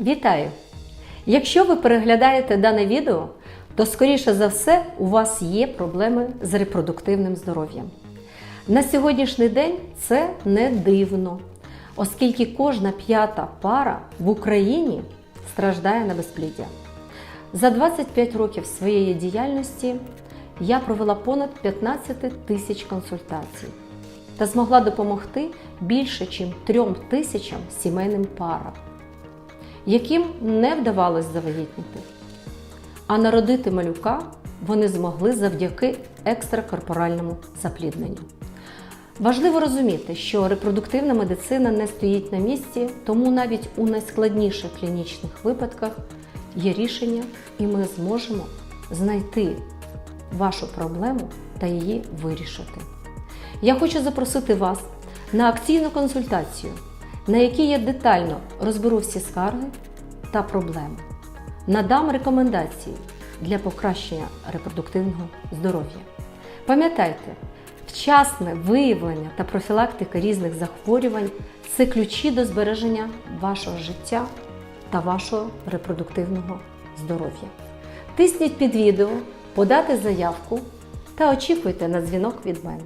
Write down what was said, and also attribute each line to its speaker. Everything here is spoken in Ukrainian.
Speaker 1: Вітаю! Якщо ви переглядаєте дане відео, то скоріше за все у вас є проблеми з репродуктивним здоров'ям. На сьогоднішній день це не дивно, оскільки кожна п'ята пара в Україні страждає на безпліддя. За 25 років своєї діяльності я провела понад 15 тисяч консультацій та змогла допомогти більше, ніж 3 тисячам сімейним парам, яким не вдавалось завагітніти. А народити малюка вони змогли завдяки екстракорпоральному заплідненню. Важливо розуміти, що репродуктивна медицина не стоїть на місці, тому навіть у найскладніших клінічних випадках є рішення, і ми зможемо знайти вашу проблему та її вирішити. Я хочу запросити вас на акційну консультацію, на якій я детально розберу всі скарги та проблеми. Надам рекомендації для покращення репродуктивного здоров'я. Пам'ятайте, вчасне виявлення та профілактика різних захворювань це ключі до збереження вашого життя та вашого репродуктивного здоров'я. Тисніть під відео, подати заявку та очікуйте на дзвінок від мене.